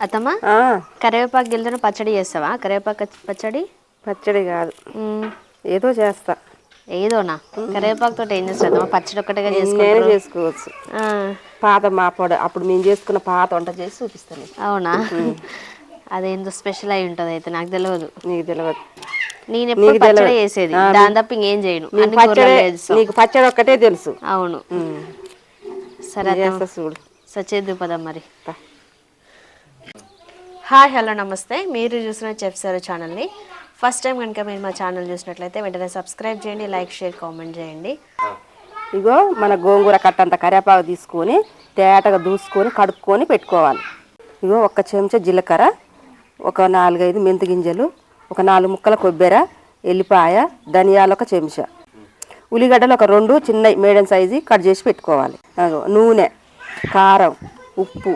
అత్తమ్మా? కరివేపాకు గిల్లతో పచ్చడి చేస్తావా? కరివేపాకు పచ్చడి? పచ్చడి కాదు. ఏదో చేస్తా. ఏదోనా? కరివేపాకు తోటి ఏం చేస్తావు పచ్చడి ఒక్కటిగా చేసుకుంటారు చేసుకోవచ్చు. ఆ, పాత మా పొడ అప్పుడు మేము చేసుకున్న పాత వంట చేసి చూపిస్తాను. అవునా? అదేందో స్పెషల్ అయి ఉంటుంది అయితే నాకు తెలియదు నీకు తెలియదు నేను ఎప్పుడు పచ్చడి. చేసేది. దాని తప్ప ఇంకేం చేయను. నీకు పచ్చడి చేస్తాం. ఒక్కటే తెలుసు. అవును. సరే. చేస్తా చూడు. సచేద్దు పదం మరి. హాయ్ హలో నమస్తే. మీరు చూసిన చెఫ్ సార్ ఛానల్ని. ఫస్ట్ టైం కనుక మీరు మా ఛానల్ చూసినట్లయితే వెంటనే సబ్స్క్రైబ్ చేయండి లైక్ షేర్ కామెంట్ చేయండి. ఇగో మన గోంగూర కట్టంత కరివేపాకు తీసుకొని తేటగా దూసుకొని కడుక్కొని పెట్టుకోవాలి. ఇగో ఒక చెంచా జీలకర్ర ఒక నాలుగైదు మెంతి గింజలు ఒక నాలుగు ముక్కల కొబ్బెర ఎల్లిపాయ ధనియాలు ఒక చెంచా. ఉల్లిగడ్డలు ఒక రెండు చిన్న మీడియం సైజు కట్ చేసి పెట్టుకోవాలి. నూనె కారం ఉప్పు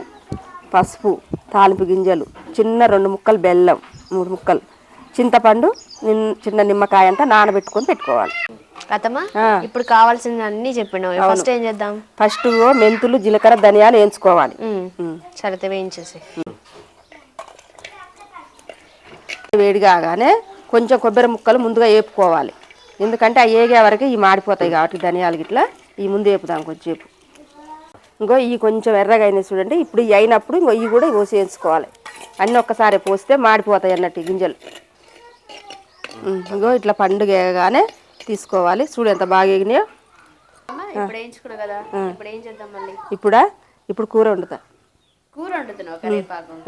పసుపు తాలింపు గింజలు చిన్న రెండు ముక్కలు బెల్లం మూడు ముక్కలు. చింతపండు నిన్- చిన్న నిమ్మకాయ అంతా నానబెట్టుకొని పెట్టుకోవాలి. ఇప్పుడు కావాల్సింది అన్నీ చెప్పినావు ఫస్ట్ ఏం చేద్దాం? ఫస్ట్ మెంతులు జీలకర్ర ధనియాలు వేయించుకోవాలి. మ్మ్. ఉమ్. సరే వేయించేసి. వేడి కాగానే కొంచెం కొబ్బరి ముక్కలు ముందుగా వేపుకోవాలి ఎందుకంటే అవి వేగే వరకు ఇవి మాడిపోతాయి కాబట్టి ధనియాలు గిట్లా. ఈ ముందు వేపుదాం కొంచెంసేపు ఇంకో ఈ కొంచెం ఎర్రగా అయినాయి చూడండి. ఇప్పుడు ఇవి అయినప్పుడు ఇంకో ఇవి కూడా వేయించుకోవాలి అన్నీ ఒక్కసారి పోస్తే మాడిపోతాయి అన్నట్టు గింజలు. ఇంకో ఇట్లా పండుగ వేయగానే తీసుకోవాలి. చూడు ఎంత బాగా ఎగినాయో. ఇప్పుడు కదా. ఇప్పుడు ఏం చేద్దాం మళ్ళీ? ఇప్పుడా? ఇప్పుడు కూర వండుతా. కూర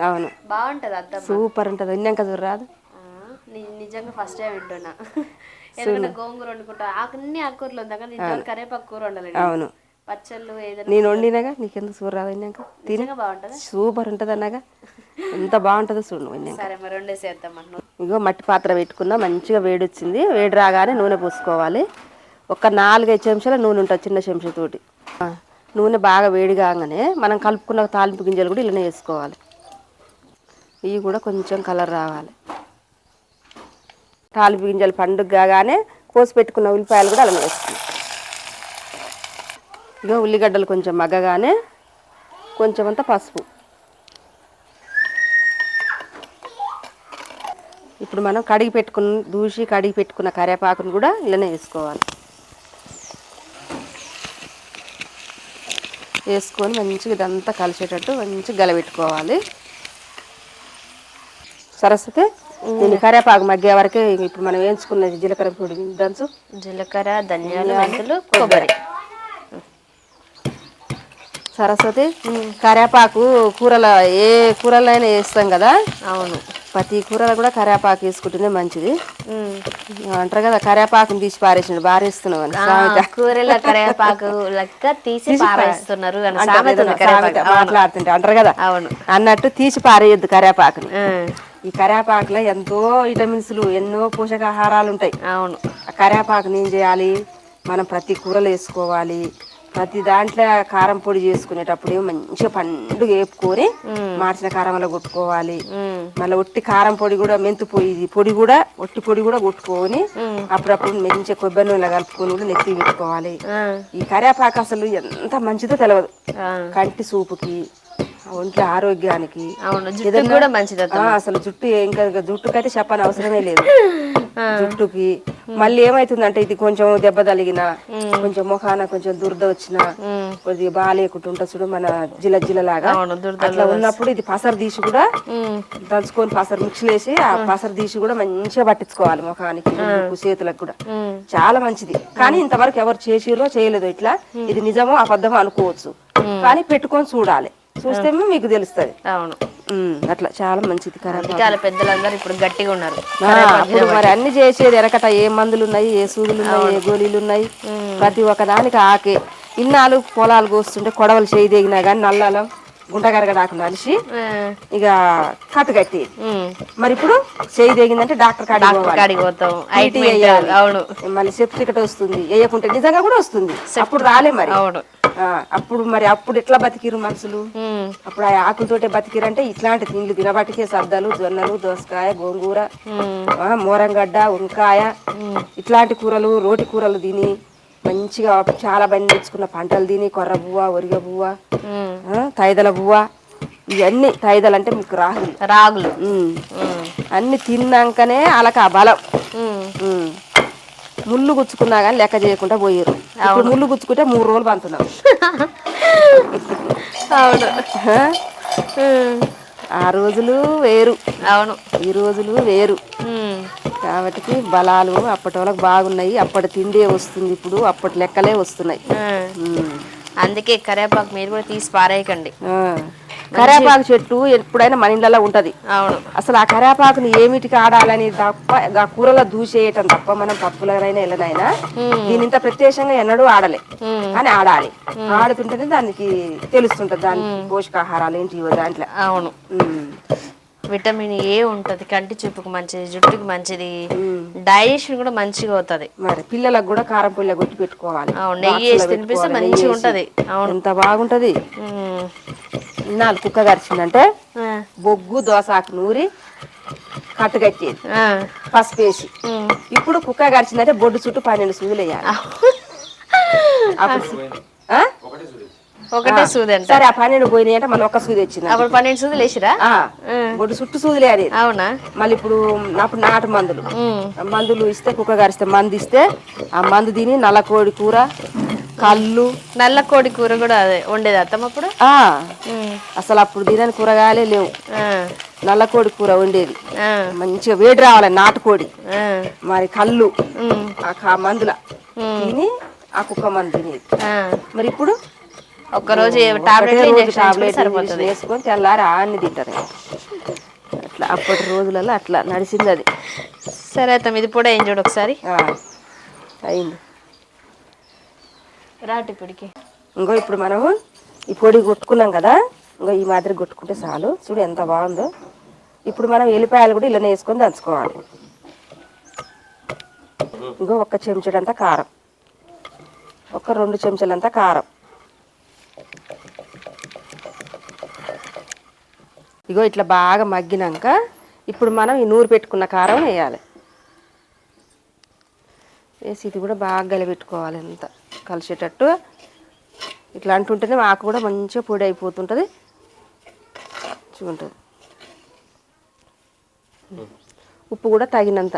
అవును. బాగుంటది సూపర్ ఉంటుంది. విన్నాక చూడరాదు ఆ, ని- నిజంగా ఫస్ట్ టైం వింటున్నా. ఎందుకంటే గోంగూర వండుకుంటా. అన్ని ఆకుకూరలు ఉంది కానీ ఇంతవరకు కరివేపాకు కూర వండలేదు. అవును. పచ్చళ్ళు ఏదైనా నేను వండినాగా నీకెందుకు చూడరాదు విన్నాక తిని. బాగుంటుందా? సూపర్ ఉంటుంది అన్నగా ఎంత బాగుంటుందో చూడు సరే మరి వండేసేద్దాం ఇగో మట్టి పాత్ర పెట్టుకున్నా మంచిగా వేడి వచ్చింది వేడి రాగానే నూనె పోసుకోవాలి. ఒక నాలుగైదు చెంచాల నూనె ఉంటుంది చిన్న చెంచాతోటి నూనె బాగా వేడి కాగానే మనం కలుపుకున్న తాలింపు గింజలు కూడా ఇలానే వేసుకోవాలి. ఇవి కూడా కొంచెం కలర్ రావాలి. తాలింపు గింజలు పండుగ కాగానే కోసి పెట్టుకున్న ఉల్లిపాయలు కూడా అలానే వేస్తుంది ఇగో ఉల్లిగడ్డలు కొంచెం మగ్గగానే కొంచెం అంత పసుపు. ఇప్పుడు మనం కడిగి పెట్టుకున్న దూసి కడిగి పెట్టుకున్న కరివేపాకును కూడా ఇలానే వేసుకోవాలి. వేసుకొని మంచిగా ఇదంతా కలిసేటట్టు మంచిగా గలబెట్టుకోవాలి. సరస్వతి దీన్ని కరివేపాకు మగ్గే వరకే ఇప్పుడు మనం వేయించుకున్న జీలకర్ర పొడి దంచు. జీలకర్ర ధనియాలు మెంతులు కొబ్బరి. సరస్వతి కరివేపాకు కూరల ఏ కూరలైనా వేస్తాం కదా? అవును. ప్రతి కూరలో కూడా కరివేపాకు వేసుకుంటేనే మంచిది. అంటారు కదా కరివేపాకుని తీసి పారేసిండు బారేస్తున్నావు అని. సామెత. కూరల కరివేపాకు లెక్క తీసి పారేస్తున్నారు మాట్లాడుతుంటే అంటారు కదా? అవును. అన్నట్టు తీసి పారేయద్దు కరివేపాకుని ఈ కరివేపాకులో ఎంతో విటమిన్స్లు ఎన్నో పోషకాహారాలు ఉంటాయి. అవును. ఆ కరివేపాకుని ఏం చేయాలి? మనం ప్రతి కూరలు వేసుకోవాలి. ప్రతి దాంట్లో కారం పొడి చేసుకునేటప్పుడు మంచిగా పండుగ వేపుకొని మార్చిన కారంలో కొట్టుకోవాలి. ఉమ్. మళ్ళీ ఒట్టి కారం పొడి కూడా మెంతు పొడి పొడి కూడా ఒట్టి పొడి కూడా కొట్టుకొని అప్పుడప్పుడు మంచిగా కొబ్బరి నూనె కలుపుకొని కూడా నెత్తి పెట్టుకోవాలి. ఈ కరివేపాకు అసలు ఎంత మంచిదో తెలియదు. కంటి సూపుకి ఒంట్లో ఆరోగ్యానికి కూడా మంచిది అసలు జుట్టు ఇంకా ఇంకా జుట్టుకైతే చెప్పని అవసరమే లేదు జుట్టుకి మళ్ళీ ఏమైతుందంటే ఇది కొంచెం దెబ్బ తగిలిన కొంచెం ముఖాన కొంచెం దురద వచ్చిన కొద్దిగా బాగాలేకుండా ఉంటుంది చూడు మన జిల జిలలాగా అట్లా ఉన్నప్పుడు ఇది పసరు తీసి కూడా. దంచుకొని పసరు మిక్స్ వేసి ఆ పసరు తీసి కూడా మంచిగా పట్టించుకోవాలి ముఖానికి చేతులకు కూడా. చాలా మంచిది. కానీ ఇంతవరకు ఎవరు చేసిరో చేయలేదో ఇట్లా ఇది నిజమో అబద్ధమో అనుకోవచ్చు. కానీ పెట్టుకొని చూడాలి. చూస్తేమో మీకు తెలుస్తుంది. అవును. అట్లా చాలా మంచిది కరెక్ట్ వాళ్ళ పెద్దలందరూ ఇప్పుడు గట్టిగా ఉన్నారు. అప్పుడు మరి అన్ని చేసేది వెనకట ఏ మందులు ఉన్నాయి ఏ సూదులు ఉన్నాయి ఏ గోళీలు ఉన్నాయి ప్రతి ఒక్క దానికి ఆకే. ఇన్నాళ్ళు పొలాలు కోస్తుంటే కొడవలు చేయి దిగినా కానీ నల్లలో గుంటగరగడాకు నలిసి ఆ, ఇక కట్టు కట్టేది. ఉమ్. మరి ఇప్పుడు చేయి డాక్టర్ కాడికి పోతాం. అవును. మళ్ళీ సెప్టికట్ వస్తుంది. వేయకుంటే నిజంగా కూడా వస్తుంది. అప్పుడు రాలే మరి. అవును. అప్పుడు మరి అప్పుడు ఎట్లా బతికిరు మనుషులు. అప్పుడు ఆ ఆకులతోటే బతికిరంటే ఇట్లాంటి తిండ్లు తినబట్టికే సద్దలు జొన్నలు దోసకాయ గోంగూర మోరంగడ్డ వంకాయ ఇట్లాంటి కూరలు రోటి కూరలు తిని మంచిగా చాలా పండించుకున్న పంటలు తిని కొర్ర బువ్వ ఒరిగ బువ్వ తైదల బువ్వ ఇవన్నీ తాయిదాలు అంటే మీకు రాగులు. ఉమ్, అన్ని తిన్నాకనే వాళ్ళకి ఆ బలం. ముళ్ళు గుచ్చుకున్నా కానీ లెక్క చేయకుండా పోయారు ఇప్పుడు ముళ్ళు గుచ్చుకుంటే మూడు రోజులు పంతున్నాం అవును. ఆ? రోజులు వేరు. అవును. ఈ రోజులు వేరు. కాబట్టి బలాలు అప్పటి వాళ్ళకి బాగున్నాయి. అప్పటి తిండే వస్తుంది ఇప్పుడు. అప్పటి లెక్కలే వస్తున్నాయి. అందుకే కరివేపాకు మీరు కూడా తీసి పారేయకండి. కరేపాకు చెట్టు ఎప్పుడైనా మన ఇళ్ళలో ఉంటది. అవును. అసలు ఆ కరేపాకుని ఏమిటికి ఆడాలని తప్ప ఆ కూరలో దూసేయటం తప్ప మనం పప్పులనైనా ఎల్లనైనా దీని ఇంత ప్రత్యేకంగా ఎన్నడూ ఆడలే. కానీ ఆడాలి. ఆడుతుంటేనే దానికి తెలుస్తుంటది. దానికి పోషకాహారాలు ఏంటి దాంట్లో. అవును. విటమిన్ ఏ ఉంటది కంటి చూపుకు మంచిది జుట్టుకి మంచిది డైజెషన్ కూడా మంచిగా అవుతుంది. మరి పిల్లలకు కూడా కారం పొల్ల కొట్టి పెట్టుకోవాలి. అవును, నెయ్యి వేసి తినిపిస్తే మంచిగా ఉంటది. అవును. ఎంత బాగుంటది. ఇన్నాళ్ళు కుక్క గరిచిందంటే ఆ, బొగ్గు దోసాకు నూరి కట్టుకట్టేది. పసుపు వేసి. ఇప్పుడు కుక్క గరిచిందంటే బొడ్డు చుట్టూ పన్నెండు సూదులు వేయాలి? ఒకటే సూది. అంట. సరే ఆ పన్నెండు పోయినాయి అంటే మళ్ళీ ఒక్క సూది వచ్చింది. అప్పుడు పన్నెండు సూదులు వేసిరా? బొడ్డు చుట్టూ సూదులే అది. అవునా? మళ్ళీ ఇప్పుడు అప్పుడు నాటు మందులు. మందులు ఇస్తే కుక్క గరిస్తే మందు ఇస్తే ఆ మందు తిని నల్లకోడి కూర కళ్ళు. నల్ల కోడి కూర కూడా అదే వండేది అత్తమ్మ అప్పుడు? అసలు అప్పుడు తినని కూరగాయలే లేవు. ఆ, నల్లకోడి కూర వండేది. మంచిగా వేడి రావాలి నాటుకోడి మరి కళ్ళు. ఆ మందుల. తిని ఆ కుక్క మందు తినేది. మరి ఇప్పుడు? ఒక్కరోజు టాబ్లెట్ వేసుకొని తెల్లారి ఆన్ని తింటారు అట్లా అప్పటి రోజులలో అట్లా నడిచింది అది. సరే అత్తమ్మ ఇది కూడా ఏం చూడు ఒకసారి. అయింది. రాటి పొడికి ఇంకో ఇప్పుడు మనము ఈ పొడి కొట్టుకున్నాం కదా ఇంకో ఈ మాదిరి కొట్టుకుంటే చాలు. చూడు ఎంత బాగుందో. ఇప్పుడు మనం ఎల్లిపాయలు కూడా ఇలానే వేసుకొని దంచుకోవాలి. ఇంకో ఒక చెంచాడంతా కారం. ఒక రెండు చెంచాలంతా కారం. ఇగో ఇట్లా బాగా మగ్గినాక ఇప్పుడు మనం ఈ నూరు పెట్టుకున్న కారం వేయాలి. వేసి ఇది కూడా బాగా గలబెట్టుకోవాలి అంత. కలిసేటట్టు ఇట్లా అంటుంటేనే ఆకు కూడా మంచిగా పొడి అయిపోతుంటుంది. చూంటుంది ఉప్పు కూడా తగినంత.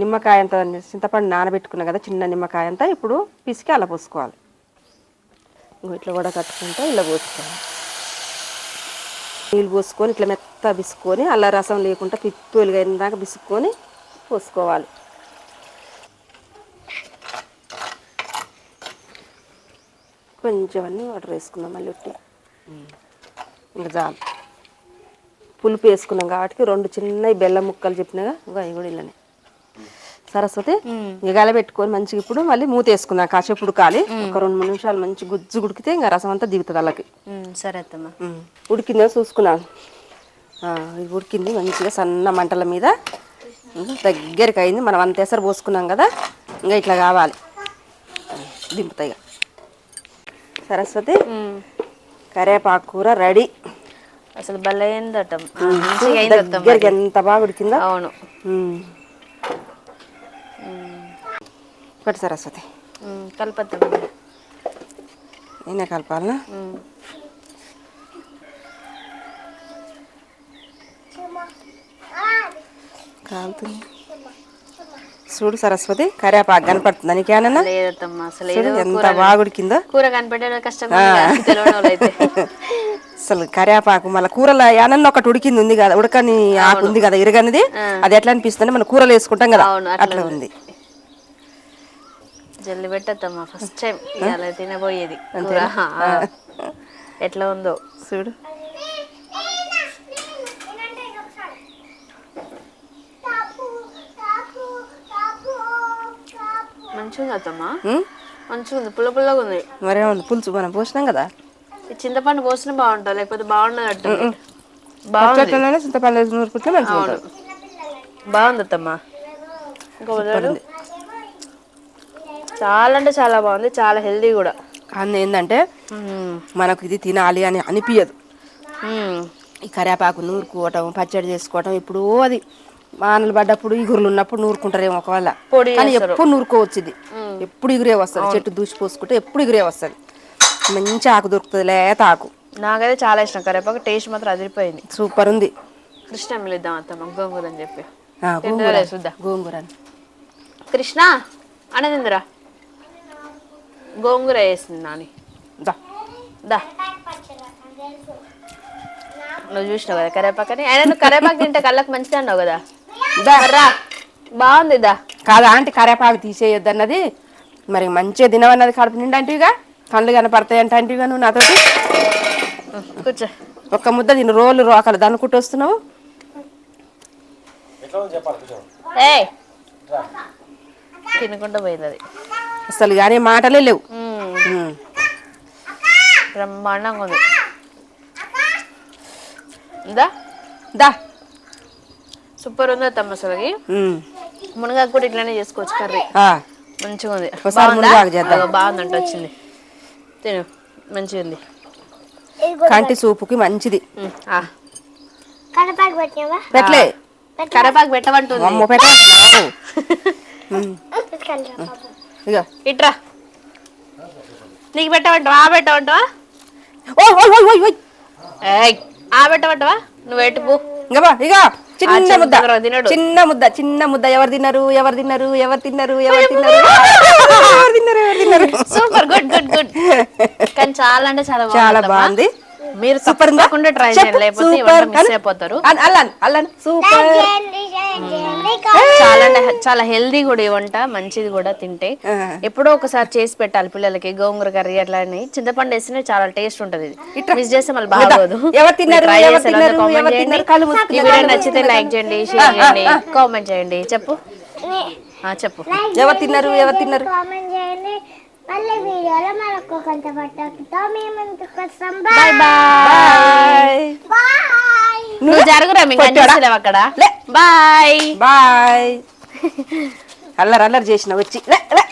నిమ్మకాయ అంత చింతపండు నానబెట్టుకున్నా కదా చిన్న నిమ్మకాయ అంతా ఇప్పుడు పిసికి అలా పోసుకోవాలి. ఇంకో ఇట్లా కూడా కట్టుకుంటే ఇలా పోసుకోవాలి. నీళ్ళు పోసుకొని ఇట్లా మెత్త పిసుకొని అల్ల రసం లేకుండా పిత్తూలుగా వెలుగైన దాకా పిసుకొని పోసుకోవాలి. కొంచెం అన్నీ వాటర్ వేసుకుందాం మళ్ళీ ఉట్టి. ఇంకా చాలు. పులుపు వేసుకున్నాం కాబట్టి రెండు చిన్న బెల్లం ముక్కలు చెప్పినగా అవి కూడా ఇలానే. సరస్వతి ఇక గలబెట్టుకొని మంచిగా ఇప్పుడు మళ్ళీ మూత వేసుకుందాం. కాసేపు ఉడకాలి. ఒక రెండు మూడు నిమిషాలు మంచి గుజ్జు ఉడికితే ఇంకా రసం అంతా దిగుతుంది అలాకి సరే అత్తమ్మ. ఉడికిందో చూసుకున్నాను. ఆ, ఇది ఉడికింది మంచిగా సన్న మంటల మీద. దగ్గరికి అయింది. మనం అంత ఎసరు పోసుకున్నాం కదా. ఇంకా ఇట్లా కావాలి. దింపుతాయి. సరస్వతి. కరేపాకు కూర రెడీ. అసలు అత్తమ్మ దగ్గరికి ఎంత బాగా ఉడికిందో. అవును. పట్టు సరస్వతి. కలపత్తమ్మ నేనే కలపాలనా. కాలుతుంది. చూడు సరస్వతి కరేపాకు కనపడుతుందా. నీకేనన్నా అసలు ఎంత కూర బాగా ఉడికిందో కూర వాళ్ళు అయితే అసలు కరేపాకు మళ్ళీ కూరలో యానన్న ఒకటి ఉడికింది ఉంది కదా ఉడకని ఆకు ఉంది కదా ఇరగనిది. అది ఎట్లా అనిపిస్తుంది మన కూరలు వేసుకుంటాం కదా అట్లా ఉంది. జల్లి పెట్టద్దమ్మా ఫస్ట్ టైం ఇవాళ తినబోయేది. ఎట్లా ఉందో. చూడు. మంచిగా అత్తమ్మా? మంచిగా ఉంది పుల్ల పుల్లగా ఉంది. మరేముంది? పులుసు మనం పోసినాం కదా? ఈ చింతపండు పోసిన బాగుంటుంది లేకపోతే బాగుండదు బాగుంది. చింతపండు వేసి నూరుకుంటే మంచిగా ఉంటుంది బాగుంది అత్తమ్మా. ఇంకా. చాలా అంటే చాలా బాగుంది చాలా హెల్దీ కూడా. కానీ ఏంటంటే. మనకు ఇది తినాలి అని అనిపించదు. ఈ కరివేపాకు నూరుకోవటం పచ్చడి చేసుకోవటం ఇప్పుడు అది. వానలు పడ్డప్పుడు ఇగురులు ఉన్నప్పుడు నూరుకుంటారేమో ఒకవేళ. పొడి కానీ. ఎప్పుడు నూరుకోవచ్చు ఇది. ఎప్పుడు ఇగురే వస్తుంది. చెట్టు దూసి పోసుకుంటే ఎప్పుడు ఇగురే వస్తుంది. మంచి ఆకు దొరుకుతుంది లేత ఆకు నాకైతే చాలా ఇష్టం. కరివేపాకు టేస్ట్ మాత్రం అదిరిపోయింది. సూపర్ ఉంది. కృష్ణ మిలిద్దాం అత్తమ్మ గోంగూర అని చెప్పి. గోంగూర. చూద్దాం. గోంగూర కృష్ణ అనదిందిరా గోంగూర వేసింది నాని. దా. దా. నువ్వు చూసినావు కదా కరేపాకని అయినా నువ్వు కరేపాకు తింటే కళ్ళకి మంచిది అన్నావు కదా. రా. బాగుంది దా. కాదా ఆంటీ కరేపాకు తీసేయొద్దు అన్నది మరి మంచిగా తినవన్నది కడుపు నిండా అంటివిగా కళ్ళు కనపడతాయి అంటే అంటివిగా నువ్వు నాతోటి. కూర్చో. ఒక్క ముద్ద తిని రోలు రోకలు దనుకుంటూ వస్తున్నావు. ఏ తినకుండా పోయింది అది అసలు కానీ మాటలే లేవు. ఉమ్. బ్రహ్మాండంగా ఉంది. ఉందా దా. సూపర్ ఉంది అత్తమ్మ అసలుకి. మునగాకు కూడా ఇట్లానే చేసుకోవచ్చు కర్రీ. ఆ. మంచిగా ఉంది ఒకసారి బాగుందా? మునగాకు చేద్దాం. అదిగో బాగుందంట వచ్చింది. తిను మంచిగా ఉంది కంటి సూపుకి మంచిది. కరేపాకు పెట్టమంటుంది. అమ్మో పెట్టవు ఇక ఇట్రా. నీకు పెట్టమంటావా? ఆ పెట్టమంటావా? ఓయ్ ఓయ్ ఓయ్ ఓయ్ ఓయ్. ఏయ్ ఆ పెట్టమంటావా? నువ్వు ఎటుపు ఇంకా బా, ఇక. చిన్న ముద్ద. చిన్న ముద్ద చిన్న ముద్ద. ఎవరు తిన్నారు? ఎవరు తిన్నారు? ఎవరు తిన్నారు? ఎవరు తిన్నారు? ఎవరు తిన్నారు? ఎవరు తిన్నారు? సూపర్ గుడ్ గుడ్ గుడ్ కానీ చాలా అంటే చాలా చాలా. బాగుంది. మీరు సూపర్? తప్పకుండా ట్రై చేయండి లేకపోతే. ఇవన్నీ మిస్ అను. అయిపోతారు. అల్లాను అల్లాను సూపర్ చాలా చాలా హెల్దీ కూడా ఈ వంట మంచిది కూడా తింటే. ఎప్పుడో ఒకసారి చేసి పెట్టాలి పిల్లలకి గోంగూర కర్రీ అట్లా అని. చింతపండు వేస్తేనే చాలా టేస్ట్ ఉంటది ఇది. మిస్ చేస్తే మళ్ళీ బాగోదు. ఈ వీడియో నచ్చితే లైక్ చేయండి షేర్ చేయండి కామెంట్ చేయండి. చెప్పు. ఆ, చెప్పు. ఎవరు తిన్నారు? ఎవరు తిన్నారు? కామెంట్ చేయండి. మళ్ళీ వీడియోలో మరొక కొంత పట్టతో మేము ముందుకు వస్తాం బాయ్ బాయ్ బాయ్ నువ్వు జరుగురా మీకు? అనిపిస్తలేవు అక్కడ? లే. బాయ్ బాయ్ అల్లరి అల్లరి చేసిన వచ్చి. లే, లే.